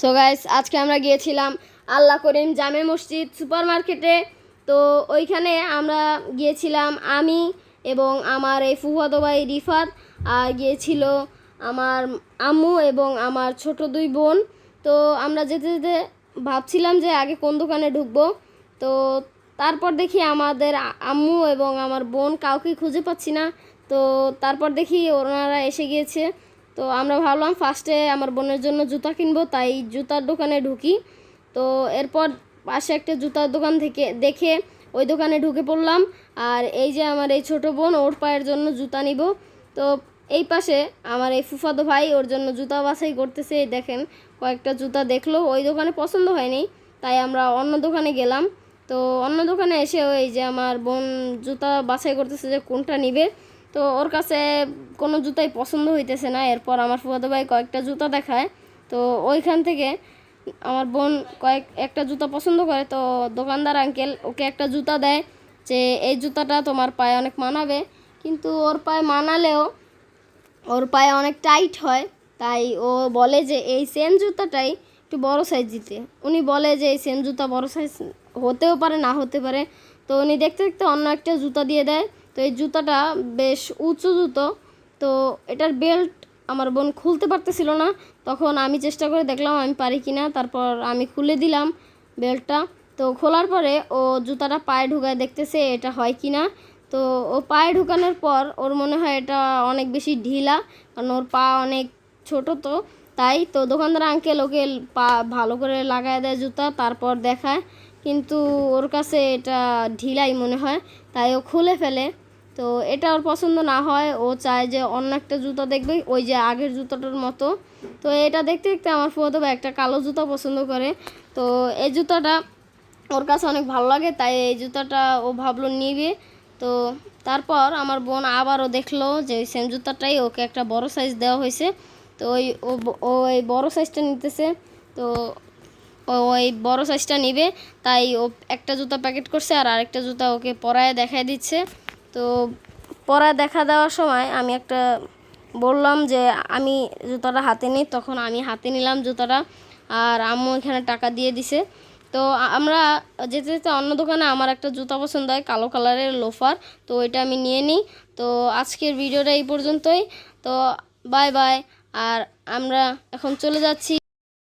So guys আজকে আমরা গিয়েছিলাম আল্লাহ করিম জামে মসজিদ সুপার মার্কেটে তো ওইখানে আমরা গিয়েছিলাম আমি এবং আমার এই ফুফাতো ভাই রিফাত, আর গিয়েছিল আমার আম্মু এবং আমার ছোট দুই বোন। তো আমরা যেতে যেতে ভাবছিলাম যে আগে কোন দোকানে ঢুকবো। তো তারপর দেখি আমাদের আম্মু এবং আমার বোন কাউকে খুঁজে পাচ্ছি না। তো তারপর দেখি ওনারা এসে গিয়েছে। তো আমরা ভাবলাম ফার্স্টে আমার বোনের জন্য জুতা কিনবো, তাই জুতার দোকানে ঢুকি। তো এরপর পাশে একটা জুতার দোকান থেকে দেখে ওই দোকানে ঢুকে পড়লাম। আর এই যে আমার এই ছোট বোন, ওর পায়ের জন্য জুতা নিব। তো এই পাশে আমার এই ফুফাতো ভাই, ওর জন্য জুতা বাছাই করতেছে। দেখেন, কয়েকটা জুতা দেখল। ওই দোকানে পছন্দ হয়নি, তাই আমরা অন্য দোকানে গেলাম। তো অন্য দোকানে এসে ওই যে আমার বোন জুতা বাছাই করতেছে যে কোনটা নিবে। তো ওর কাছে কোনো জুতাই পছন্দ হইতেছে না। এরপর আমার ফুফাতো ভাই কয়েকটা জুতা দেখায়। তো ওইখান থেকে আমার বোন কয়েক, একটা জুতা পছন্দ করে, তো দোকানদার আঙ্কেল ওকে একটা জুতা দেয় যে এই জুতাটা তোমার পায়ে অনেক মানাবে। কিন্তু ওর পায়ে মানালেও ওর পায়ে অনেক টাইট হয়। তাই ও বলে যে এই সেম জুতাটাই একটু বড় সাইজ দিতে। উনি বলে যে এই সেম জুতা বড় সাইজ হতেও পারে, না হতে পারে। তো উনি দেখতে দেখতে অন্য একটা জুতা দিয়ে দেয়। তো এই জুতাটা বেশ উঁচু জুতো, তো এটার বেল্ট আমার বোন খুলতে পারতেছিল না। তখন আমি চেষ্টা করে দেখলাম আমি পারি কিনা, তারপর আমি খুলে দিলাম বেল্টটা তো খোলার পরে ও জুতাটা পায়ে ঢুকায় দেখতেছে এটা হয় কিনা। তো ও পায়ে ঢুকানোর পর ওর মনে হয় এটা অনেক বেশি ঢিলা, কারণ ওর পা অনেক ছোট তো। তাই তো দোকানদার আঙ্কেল ওকে পা ভালো করে লাগায় দেয় জুতা, তারপর দেখায়। কিন্তু ওর কাছে এটা ঢিলাই মনে হয়, তাই ও খুলে ফেলে। তো এটা ওর পছন্দ না হয়, ও চায় যে অন্য একটা জুতো দেখবে, ওই যে আগের জুতোটার মতো। তো এটা দেখতে দেখতে আমার ফুয়াতো ভাই একটা কালো জুতো পছন্দ করে। তো এই জুতোটা ওর কাছে অনেক ভালো লাগে, তাই এই জুতোটা ও ভাবলো নিবে। তো তারপর আমার বোন আবারও দেখল যে ওই সেম জুতাটাই ওকে একটা বড় সাইজ দেওয়া হয়েছে। তো ওই ও ব- ও এই বড় সাইজটা নিতেছে। তো ওই বড় সাইজটা নিবে, তাই ও একটা জুতা প্যাকেট করছে আর আরেকটা জুতা ওকে পরায় দেখায় দিচ্ছে। তো পরায় দেখা দেওয়ার সময় আমি একটা বললাম যে, আমি জুতাটা হাতে নিই। তখন আমি হাতে নিলাম জুতাটা আর আম্মু এখানে টাকা দিয়ে দিছে। তো আমরা যেতে যেতে অন্য দোকানে আমার একটা জুতা পছন্দ হয়, কালো কালারের লোফার তো ওইটা আমি নিয়ে নিই। তো আজকের ভিডিওটা এই পর্যন্তই। তো বাই বাই আর আমরা এখন চলে যাচ্ছি।